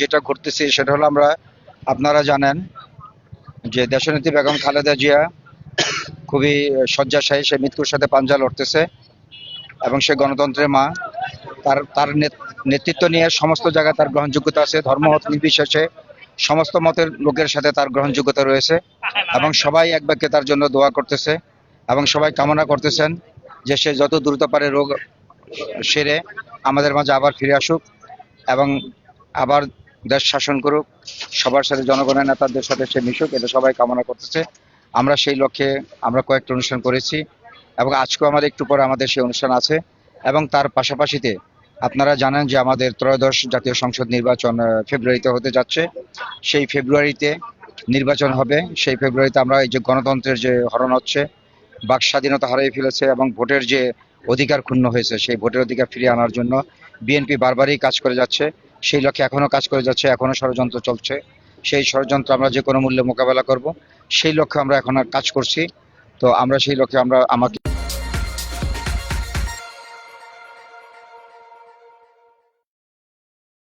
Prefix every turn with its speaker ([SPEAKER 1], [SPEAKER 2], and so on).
[SPEAKER 1] যেটা ঘটতেছে সেটা হলো আমরা, আপনারা জানেন যে দেশনেত্রী বেগম খালেদা জিয়া খুবই শয্যাশায়ী, সে মৃত্যুর সাথে পাঞ্জা লড়তেছে এবং সে গণতন্ত্রের মা। তার তার নেতৃত্ব নিয়ে সমস্ত জায়গায় তার গ্রহণযোগ্যতা আছে। ধর্মমত নির্বিশেষে সমস্ত মতের লোকের সাথে তার গ্রহণযোগ্যতা রয়েছে এবং সবাই এক বাক্যে তার জন্য দোয়া করতেছে এবং সবাই কামনা করতেছেন যে সে যত দ্রুত পারে রোগ সেরে আমাদের মাঝে আবার ফিরে আসুক এবং আবার দেশ শাসন করুক, সবার সাথে জনগণের নেতাদের সাথে সে মিশুক, এটা সবাই কামনা করতেছে। আমরা সেই লক্ষ্যে আমরা কয়েকটা অনুষ্ঠান করেছি এবং আজকেও আমাদের একটু পরে আমাদের সেই অনুষ্ঠান আছে এবং তার পাশাপাশিতে আপনারা জানেন যে আমাদের ত্রয়োদশ জাতীয় সংসদ নির্বাচন ফেব্রুয়ারিতে হতে যাচ্ছে। সেই ফেব্রুয়ারিতে নির্বাচন হবে। সেই ফেব্রুয়ারিতে আমরা এই যে গণতন্ত্রের যে হরণ হচ্ছে, বাক স্বাধীনতা হারিয়ে ফেলেছে এবং ভোটের যে অধিকার ক্ষুণ্ণ হয়েছে, সেই ভোটের অধিকার ফিরিয়ে আনার জন্য বিএনপি বারবারই কাজ করে যাচ্ছে। সেই লক্ষ্যে এখনও কাজ করে যাচ্ছে, এখনও ষড়যন্ত্র চলছে। সেই ষড়যন্ত্র আমরা যে কোনো মূল্যে মোকাবেলা করব, সেই লক্ষ্যে আমরা এখন কাজ করছি। তো আমরা সেই লক্ষ্যে আমরা আমাকে